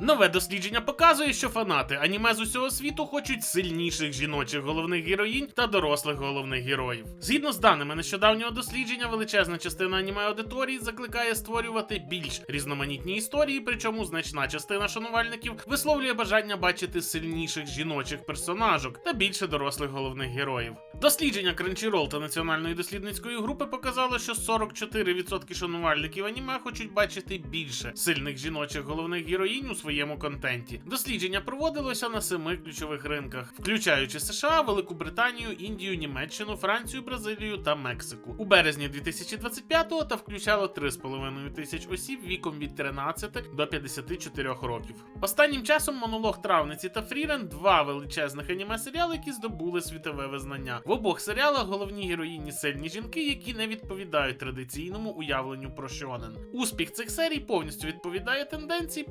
Нове дослідження показує, що фанати аніме з усього світу хочуть сильніших жіночих головних героїнь та дорослих головних героїв. Згідно з даними нещодавнього дослідження, величезна частина аніме аудиторії закликає створювати більш різноманітні історії, причому значна частина шанувальників висловлює бажання бачити сильніших жіночих персонажок та більше дорослих головних героїв. Дослідження Crunchyroll та національної дослідницької групи показало, що 44% шанувальників аніме хочуть бачити більше сильних жіночих головних героїнь у своєму контенті. Дослідження проводилося на семи ключових ринках, включаючи США, Велику Британію, Індію, Німеччину, Францію, Бразилію та Мексику. У березні 2025-го та включало 3,5 тисяч осіб віком від 13 до 54 років. Останнім часом монолог травниці та Фрірен два величезних аніме серіали, які здобули світове визнання. В обох серіалах головні героїні сильні жінки, які не відповідають традиційному уявленню про шонен. Успіх цих серій повністю відповідає тенденції,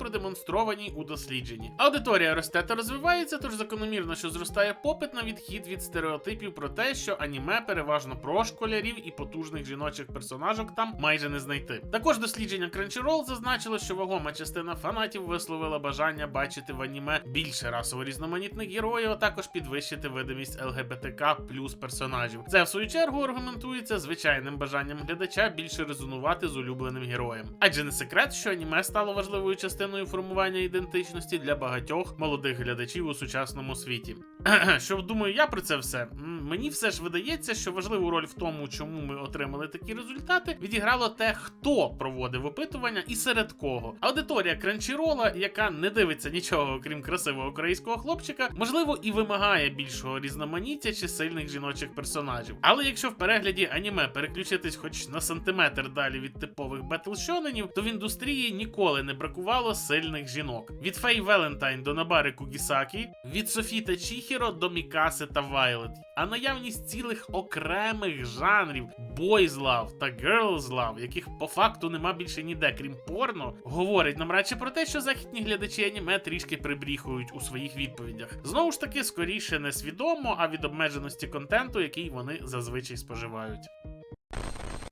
продемонстрованій у дослідженні. Аудиторія росте та розвивається, тож закономірно, що зростає попит на відхід від стереотипів про те, що аніме переважно про школярів і потужних жіночих персонажок там майже не знайти. Також дослідження Crunchyroll зазначило, що вагома частина фанатів висловила бажання бачити в аніме більше расово різноманітних героїв, а також підвищити видимість ЛГБТК плюс персонажів. Це в свою чергу аргументується звичайним бажанням глядача більше резонувати з улюбленим героєм. Адже не секрет, що аніме стало важливою частиною формування ідентичності для багатьох молодих глядачів у сучасному світі. Що думаю я про це все? Мені все ж видається, що важливу роль в тому, чому ми отримали такі результати, відіграло те, хто проводив опитування і серед кого. Аудиторія Кранчірола, яка не дивиться нічого окрім красивого корейського хлопчика, можливо, і вимагає більшого різноманіття чи сильних жіночих персонажів. Але якщо в перегляді аніме переключитись хоч на сантиметр далі від типових бетл-шоненів, то в індустрії ніколи не бракувало сильних жінок. Від Фей Велентайн до Набари Кугісакі, від Софі та Чіхіро до Мікаси та Вайлет. А наявність цілих окремих жанрів Boys Love та Girls Love, яких по факту нема більше ніде, крім порно, говорить нам радше про те, що західні глядачі аніме трішки прибріхують у своїх відповідях. Знову ж таки, скоріше не свідомо, а від обмеженості контенту, який вони зазвичай споживають.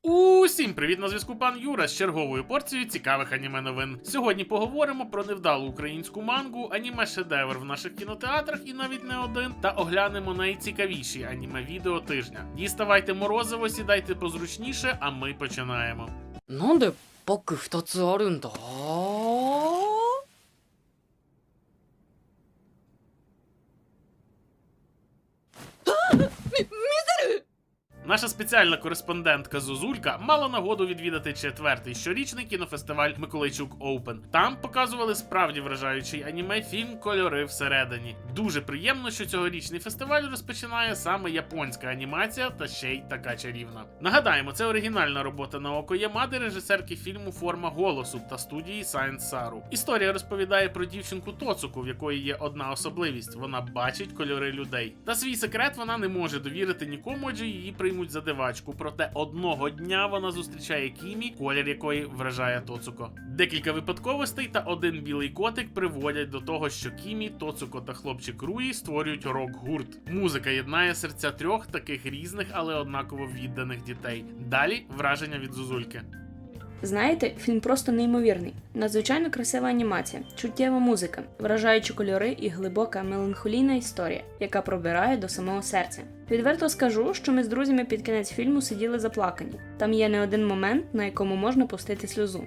Усім привіт на зв'язку пан Юра з черговою порцією цікавих аніме новин. Сьогодні поговоримо про невдалу українську мангу, аніме шедевр в наших кінотеатрах і навіть не один. Та оглянемо найцікавіші аніме відео тижня. Діставайте морозиво, сідайте позручніше, а ми починаємо. なんでバッグ二つあるんだ Наша спеціальна кореспондентка Зозулька мала нагоду відвідати четвертий щорічний кінофестиваль Миколайчук Оупен. Там показували справді вражаючий аніме фільм Кольори всередині. Дуже приємно, що цьогорічний фестиваль розпочинає саме японська анімація та ще й така чарівна. Нагадаємо, це оригінальна робота Наоко Ямади, режисерки фільму Форма голосу та студії Science Saru. Історія розповідає про дівчинку Тоцуку, в якої є одна особливість: вона бачить кольори людей. Та свій секрет вона не може довірити нікому, адже її приймуть за дивачку. Проте одного дня вона зустрічає Кімі, колір якої вражає Тоцуко. Декілька випадковостей та один білий котик приводять до того, що Кімі, Тоцуко та хлопчик Руї створюють рок-гурт. Музика єднає серця трьох таких різних, але однаково відданих дітей. Далі враження від Зузульки. Знаєте, фільм просто неймовірний. Надзвичайно красива анімація, чуттєва музика, вражаючі кольори і глибока меланхолійна історія, яка пробирає до самого серця. Відверто скажу, що ми з друзями під кінець фільму сиділи заплакані. Там є не один момент, на якому можна пустити сльозу.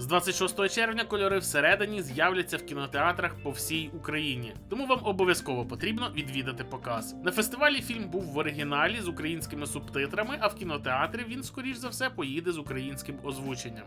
З 26 червня кольори всередині з'являться в кінотеатрах по всій Україні, тому вам обов'язково потрібно відвідати показ. На фестивалі фільм був в оригіналі з українськими субтитрами, а в кінотеатрі він, скоріш за все, поїде з українським озвученням.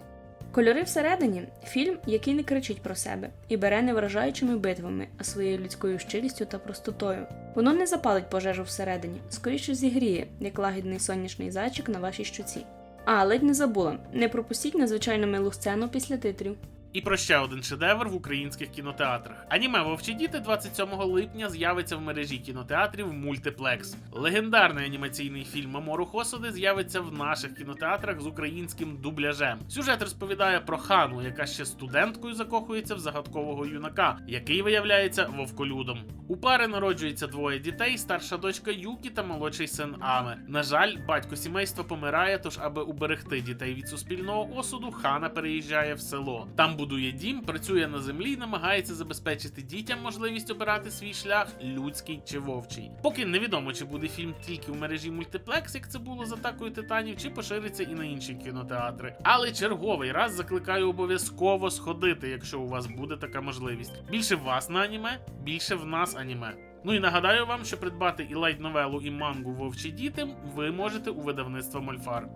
Кольори всередині фільм, який не кричить про себе і бере не вражаючими битвами, а своєю людською щирістю та простотою. Воно не запалить пожежу всередині, скоріше зігріє, як лагідний сонячний зайчик на вашій щуці. А, ледь не забула. Не пропустіть надзвичайно милу сцену після титрів. І про ще один шедевр в українських кінотеатрах. Аніме Вовчі діти 27 липня з'явиться в мережі кінотеатрів Мультиплекс. Легендарний анімаційний фільм Мамору Хосоди з'явиться в наших кінотеатрах з українським дубляжем. Сюжет розповідає про хану, яка ще студенткою закохується в загадкового юнака, який виявляється вовколюдом. У пари народжується двоє дітей: старша дочка Юкі та молодший син Аме. На жаль, батько сімейства помирає, тож аби уберегти дітей від суспільного осуду, хана переїжджає в село. Там будує дім, працює на землі і намагається забезпечити дітям можливість обирати свій шлях, людський чи вовчий. Поки невідомо, чи буде фільм тільки в мережі мультиплекс, як це було з атакою титанів, чи пошириться і на інші кінотеатри. Але черговий раз закликаю обов'язково сходити, якщо у вас буде така можливість. Більше вас на аніме, більше в нас аніме. Ну і нагадаю вам, що придбати і лайт-новелу, і мангу Вовчі діти ви можете у видавництва Мольфар.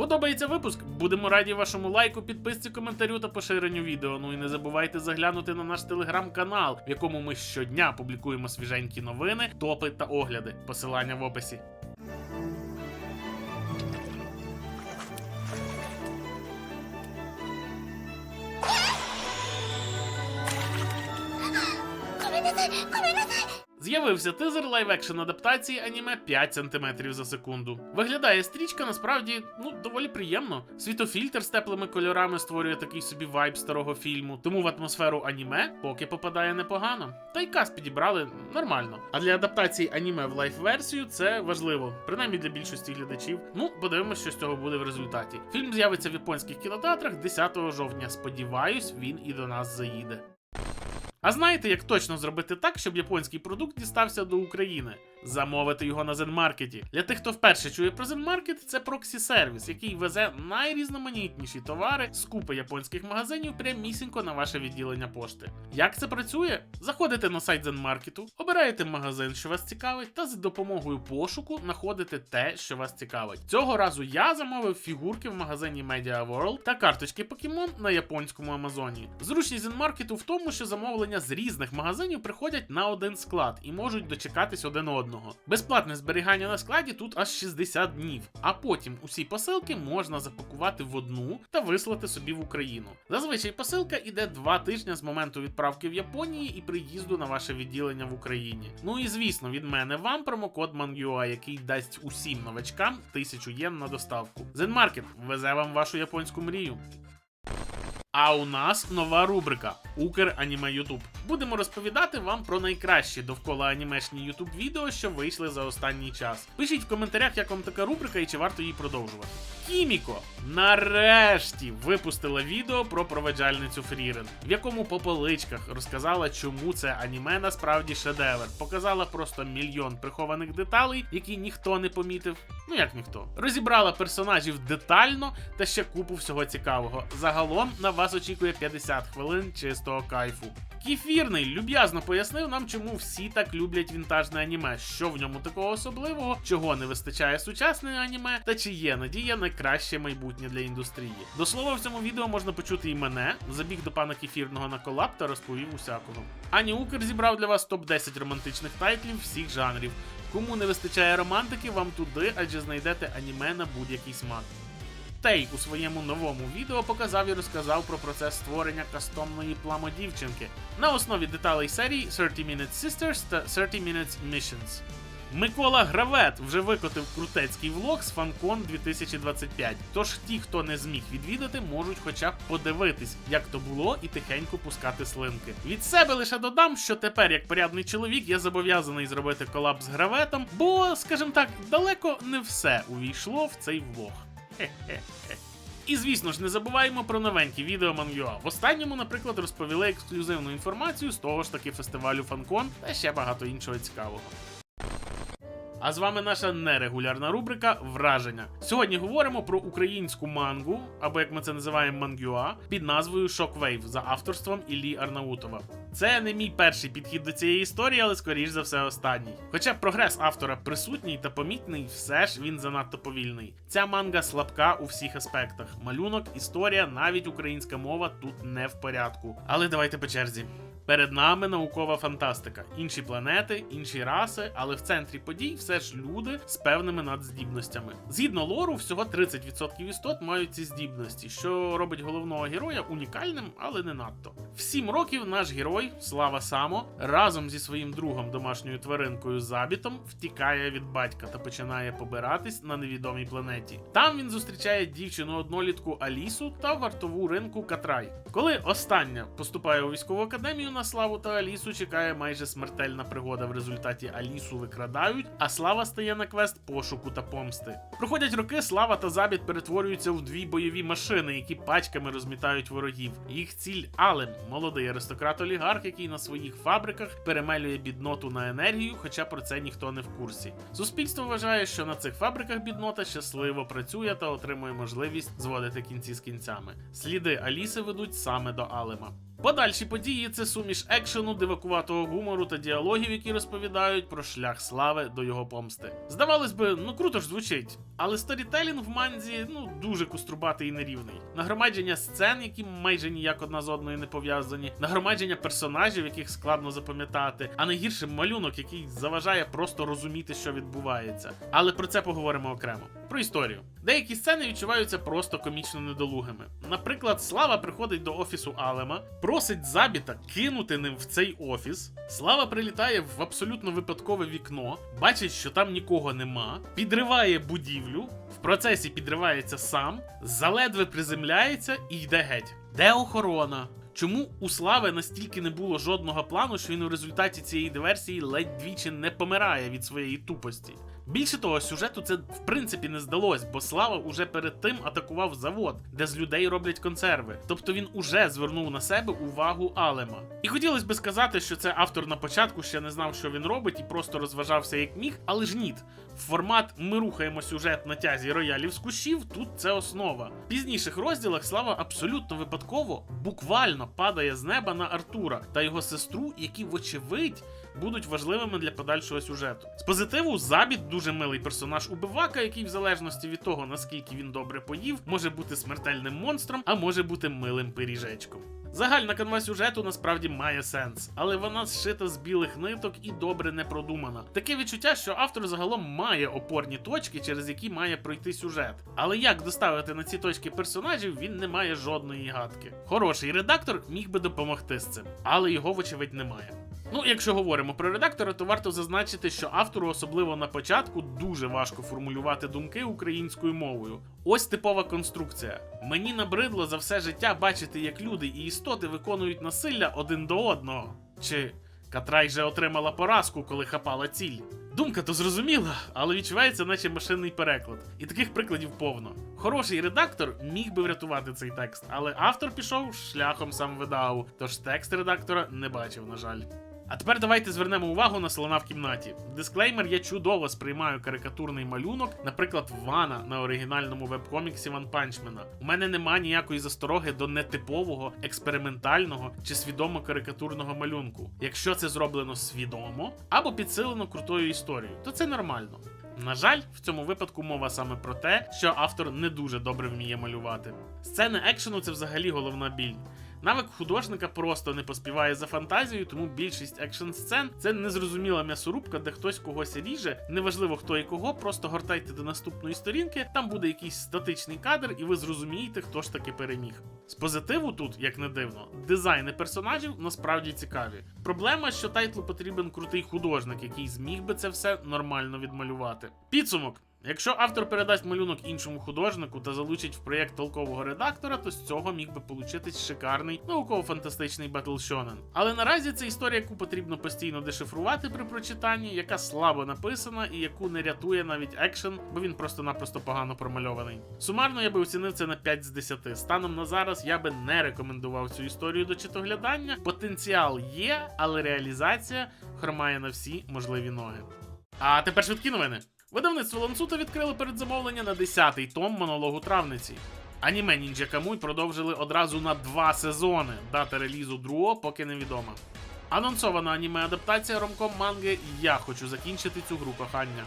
Подобається випуск? Будемо раді вашому лайку, підписці, коментарю та поширенню відео. Ну і не забувайте заглянути на наш телеграм-канал, в якому ми щодня публікуємо свіженькі новини, топи та огляди. Посилання в описі. З'явився тизер лайв-екшн адаптації аніме 5 см за секунду. Виглядає стрічка насправді ну доволі приємно. Світофільтр з теплими кольорами створює такий собі вайб старого фільму, тому в атмосферу аніме поки попадає непогано. Та й каст підібрали нормально. А для адаптації аніме в лайф-версію це важливо, принаймні для більшості глядачів. Ну, подивимося, що з цього буде в результаті. Фільм з'явиться в японських кінотеатрах 10 жовтня. Сподіваюсь, він і до нас заїде. А знаєте, як точно зробити так, щоб японський продукт дістався до України? Замовити його на Зенмаркеті. Для тих, хто вперше чує про Зенмаркет, це проксі-сервіс, який везе найрізноманітніші товари з купи японських магазинів прямісінько на ваше відділення пошти. Як це працює? Заходите на сайт Зенмаркету, обираєте магазин, що вас цікавить, та з допомогою пошуку знаходите те, що вас цікавить. Цього разу я замовив фігурки в магазині Media World та карточки Pokemon на японському Амазоні. Зручність Зенмаркету в тому, що замовлення з різних магазинів приходять на один склад і можуть дочекатись один одного. Безплатне зберігання на складі тут аж 60 днів, а потім усі посилки можна запакувати в одну та вислати собі в Україну. Зазвичай посилка іде два тижні з моменту відправки в Японії і приїзду на ваше відділення в Україні. Ну і звісно, від мене вам промокод MANGUA, який дасть усім новачкам 1000 єн на доставку. Zenmarket везе вам вашу японську мрію. А у нас нова рубрика Укр Аніме Ютуб. Будемо розповідати вам про найкращі довкола анімешні Ютуб відео, що вийшли за останній час. Пишіть в коментарях, як вам така рубрика і чи варто її продовжувати. Кіміко нарешті випустила відео про проведжальницю Фрірен, в якому по поличках розказала, чому це аніме насправді шедевр. Показала просто мільйон прихованих деталей, які ніхто не помітив. Ну як ніхто. Розібрала персонажів детально та ще купу всього цікавого. Загалом на вас очікує 50 хвилин чистого кайфу. Кефірний люб'язно пояснив нам, чому всі так люблять вінтажне аніме, що в ньому такого особливого, чого не вистачає сучасної аніме, та чи є надія на краще майбутнє для індустрії. До слова, в цьому відео можна почути і мене, забіг до пана кефірного на колаб та розповів усякого. Ані Укр зібрав для вас топ 10 романтичних тайтлів всіх жанрів. Кому не вистачає романтики, вам туди, адже знайдете аніме на будь-який смак. Тей у своєму новому відео показав і розказав про процес створення кастомної пламодівчинки на основі деталей серій 30 Minutes Sisters та 30 Minutes Missions. Микола Гравет вже викотив крутецький влог з FanCon 2025. Тож ті, хто не зміг відвідати, можуть хоча б подивитись, як то було, і тихенько пускати слинки. Від себе лише додам, що тепер, як порядний чоловік, я зобов'язаний зробити колаб з граветом, бо, скажімо так, далеко не все увійшло в цей влог. І звісно ж, не забуваємо про новенькі відео Мангюа. В останньому, наприклад, розповіли ексклюзивну інформацію з того ж таки фестивалю Фанкон та ще багато іншого цікавого. А з вами наша нерегулярна рубрика Враження. Сьогодні говоримо про українську мангу, або як ми це називаємо мангюа, під назвою Shockwave за авторством Іллі Арнаутова. Це не мій перший підхід до цієї історії, але скоріш за все останній. Хоча прогрес автора присутній та помітний, все ж він занадто повільний. Ця манга слабка у всіх аспектах. Малюнок, історія, навіть українська мова тут не в порядку. Але давайте по черзі. Перед нами наукова фантастика, інші планети, інші раси, але в центрі подій все ж люди з певними надздібностями. Згідно лору, всього 30% істот мають ці здібності, що робить головного героя унікальним, але не надто. В 7 років наш герой, Слава Само, разом зі своїм другом домашньою тваринкою Забітом втікає від батька та починає побиратись на невідомій планеті. Там він зустрічає дівчину однолітку Алісу та вартову ринку Катрай. Коли остання поступає у військову академію на Славу та Алісу чекає майже смертельна пригода. В результаті Алісу викрадають, а Слава стає на квест пошуку та помсти. Проходять роки, Слава та Забіт перетворюються в дві бойові машини, які пачками розмітають ворогів. Їх ціль Алем, молодий аристократ-олігарх, який на своїх фабриках перемелює бідноту на енергію, хоча про це ніхто не в курсі. Суспільство вважає, що на цих фабриках біднота щасливо працює та отримує можливість зводити кінці з кінцями. Сліди Аліси ведуть саме до Алема. Подальші події це суміш екшену, дивакуватого гумору та діалогів, які розповідають про шлях слави до його помсти. Здавалось би, ну круто ж звучить, але сторітелінг в манзі ну дуже куструбатий і нерівний. Нагромадження сцен, які майже ніяк одна з одною не пов'язані, нагромадження персонажів, яких складно запам'ятати, а найгірше малюнок, який заважає просто розуміти, що відбувається. Але про це поговоримо окремо. Про історію. Деякі сцени відчуваються просто комічно недолугими. Наприклад, Слава приходить до офісу Алема, просить забіта кинути ним в цей офіс. Слава прилітає в абсолютно випадкове вікно, бачить, що там нікого нема, підриває будівлю, в процесі підривається сам, заледве приземляється і йде геть. Де охорона? Чому у Слави настільки не було жодного плану, що він у результаті цієї диверсії ледь двічі не помирає від своєї тупості? Більше того, сюжету це в принципі не здалось, бо Слава уже перед тим атакував завод, де з людей роблять консерви. Тобто він уже звернув на себе увагу Алема. І хотілося би сказати, що це автор на початку ще не знав, що він робить, і просто розважався як міг, але ж ніт. Формат ми рухаємо сюжет на тязі роялів з кущів, тут це основа. В пізніших розділах Слава абсолютно випадково, буквально падає з неба на Артура та його сестру, які, вочевидь, будуть важливими для подальшого сюжету. З позитиву Забіт дуже милий персонаж убивака, який, в залежності від того, наскільки він добре поїв, може бути смертельним монстром, а може бути милим пиріжечком. Загальна канва сюжету насправді має сенс, але вона зшита з білих ниток і добре не продумана. Таке відчуття, що автор загалом має опорні точки, через які має пройти сюжет. Але як доставити на ці точки персонажів, він не має жодної гадки. Хороший редактор міг би допомогти з цим, але його, вочевидь, немає. Ну, якщо говоримо про редактора, то варто зазначити, що автору, особливо на початку, дуже важко формулювати думки українською мовою. Ось типова конструкція. Мені набридло за все життя бачити, як люди і істоти виконують насилля один до одного. Чи Катрай же отримала поразку, коли хапала ціль. Думка то зрозуміла, але відчувається, наче машинний переклад. І таких прикладів повно. Хороший редактор міг би врятувати цей текст, але автор пішов шляхом сам видав, тож текст редактора не бачив, на жаль. А тепер давайте звернемо увагу на слона в кімнаті. Дисклеймер, я чудово сприймаю карикатурний малюнок, наприклад, Вана на оригінальному вебкоміксі Ван Панчмена. У мене нема ніякої застороги до нетипового, експериментального чи свідомо карикатурного малюнку. Якщо це зроблено свідомо або підсилено крутою історією, то це нормально. На жаль, в цьому випадку мова саме про те, що автор не дуже добре вміє малювати. Сцени екшену це взагалі головна біль. Навик художника просто не поспіває за фантазією, тому більшість екшн сцен це незрозуміла м'ясорубка, де хтось когось ріже. Неважливо хто і кого, просто гортайте до наступної сторінки, там буде якийсь статичний кадр, і ви зрозумієте, хто ж таки переміг. З позитиву тут, як не дивно, дизайни персонажів насправді цікаві. Проблема, що тайтлу потрібен крутий художник, який зміг би це все нормально відмалювати. Підсумок. Якщо автор передасть малюнок іншому художнику та залучить в проєкт толкового редактора, то з цього міг би получитись шикарний науково-фантастичний Shonen. Але наразі це історія, яку потрібно постійно дешифрувати при прочитанні, яка слабо написана і яку не рятує навіть екшен, бо він просто-напросто погано промальований. Сумарно я би оцінив це на 5 з 10. Станом на зараз я би не рекомендував цю історію до читоглядання. Потенціал є, але реалізація хромає на всі можливі ноги. А тепер швидкі новини. Видавництво Ланцута відкрило передзамовлення на 10-й том монологу травниці. Аніме Нінджа Камуй продовжили одразу на два сезони. Дата релізу другого поки невідома. Анонсована аніме адаптація ромком манги Я хочу закінчити цю гру кохання.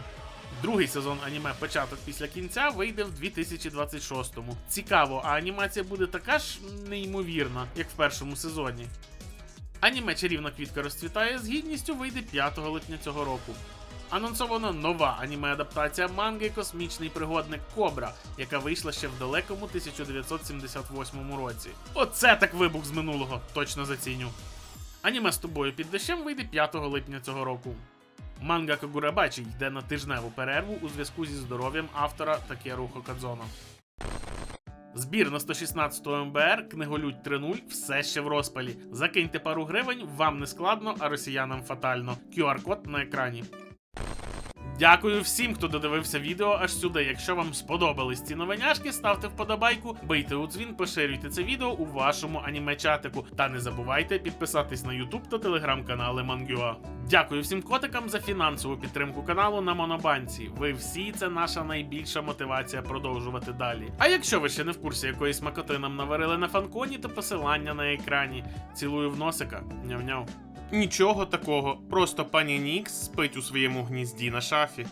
Другий сезон аніме Початок після кінця вийде в 2026-му. Цікаво, а анімація буде така ж неймовірна, як в першому сезоні. Аніме Чарівна квітка розцвітає з гідністю вийде 5 липня цього року. Анонсовано нова аніме-адаптація манги Космічний пригодник Кобра, яка вийшла ще в далекому 1978 році. Оце так вибух з минулого, точно заціню. Аніме з тобою під дощем вийде 5 липня цього року. Манга Кагурабачі йде на тижневу перерву у зв'язку зі здоров'ям автора Такеру Хокадзона. Збір на 116 МБР, книголють 3.0 все ще в розпалі. Закиньте пару гривень, вам не складно, а росіянам фатально. QR-код на екрані. Дякую всім, хто додивився відео аж сюди. Якщо вам сподобались ці новиняшки, ставте вподобайку, бийте у дзвін, поширюйте це відео у вашому аніме-чатику. Та не забувайте підписатись на YouTube та телеграм-канали Мангюа. Дякую всім котикам за фінансову підтримку каналу на Монобанці. Ви всі це наша найбільша мотивація продовжувати далі. А якщо ви ще не в курсі якоїсь макоти нам наварили на фанконі, то посилання на екрані. Цілую в носика. Няв-няв. Нічого такого, просто пані Нікс спить у своєму гнізді на шафі.